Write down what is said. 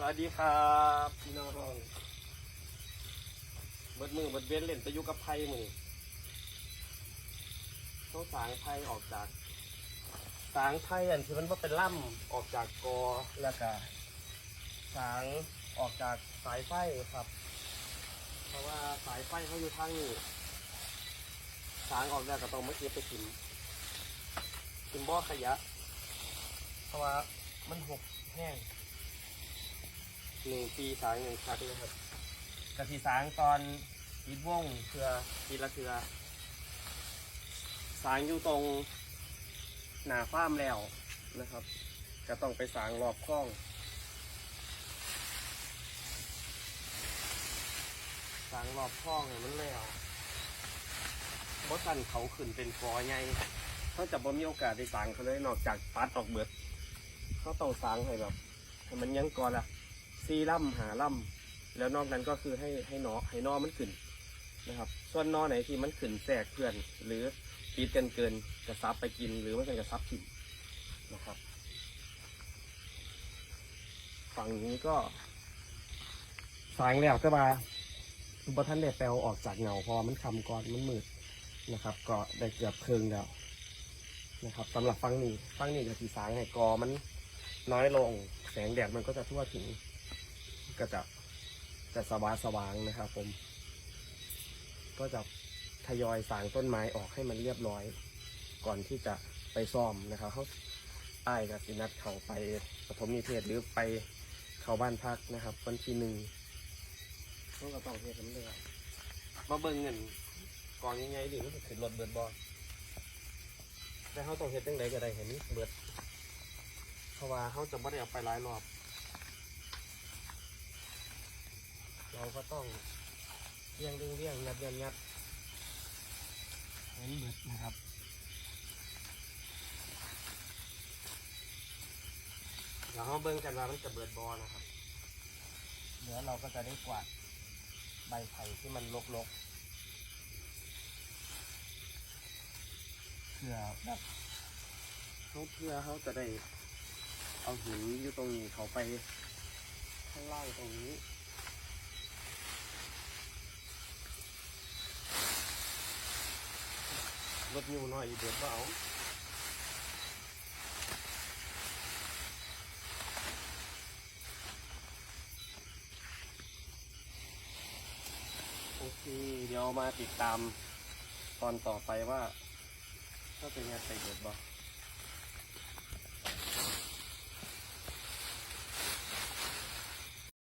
สวัสดีครับพี่น้องเบิดมือเบิดเว้นเล่นไปอยุกับไพ่มือต้องสางไพ่ออกจาก สางไพ่อันที่มันว่าเป็นล่ำออกจากกอแล้วก็สางออกจากสายไฟครับ เพราะว่าสายไฟเขาอยู่ทางนี้สางออกแล้วก็ต้องมาเก็บไปกินกินบ่อขยะ เพราะว่ามันหกแห้ง หนึ่งปีสางหนึ่งครั้งนะครับกะทิสางตอนปิดวงเคือปีละเคือสางอยู่ตรงหนาฟ้ามแล้วนะครับ ก็ต้องไปสางรอบคล้องสางรอบคล้องเนี่ยมันแล้วบสันเขาขึ้นเป็นฟอใหญ่เขาจะบ่มีโอกาสได้สางเขาเลยนอกจากปัดออกเบิด เขาต้องสางให้แบบให้มันยังก่อนละ ซีล่ำหาล่ำแล้วนอกนั้นก็คือให้ให้นอให้นอมันขึ้นนะครับ ส่วนนอไหนที่มันขึ้นแทรกเพื่อน หรือปีดกันเกินกระซับไปกินหรือว่าจะกระซับกินนะครับ ฝั่งนี้ก็สางแล้วก็มาบท่านได้แปลออกจากเงาเพอมันคำก่อนมันมืดนะครับ ก็ได้เกือบเคืองแล้วนะครับสำหรับฟังนี้ฟังนี้ก็สีสางให้กอมันน้อยลง แสงแดดมันก็จะทั่วถึง ก็จะจะสว่างสว่างนะครับผม ก็จะทยอยสางต้นไม้ออกให้มันเรียบร้อย ก่อนที่จะไปซ่อมนะครับเขาอ้ายกับสินัดเขาไปปฐมนิเทศหรือไปเขาบ้านพักนะครับ วันที่หนึ่งต้องกระต้องเทศน้ำเลือดมาเบิ่งเงินกองยังไงดิมันจะขึ้นรถเบิดบอแต่เขาต้องเฮ็ดตั้งไหนก็ได้เห็นเบิดเพราะว่าเขาจะไม่ได้เอาไปหลายรอบ เราก็ต้องเลี่ยงเลี่ยงเลี่ยงยัดยัดยัดเห็นเบิดนะครับเดี๋ยวเราเบิ่งกันว่ามันจะเบิดบอนะครับเดี๋ยวเราก็จะได้กวาดใบไผ่ที่มันลกๆเพื่อแบบเขาเพื่อเขาจะได้เอาหินอยู่ตรงนี้เขาไปข้างล่างตรงนี้ รถยูน้อยอีเดือดว่าเอาโอเค เดี๋ยวมาติดตามตอนต่อไปว่าถ้าเป็นงานไปเดือดบ่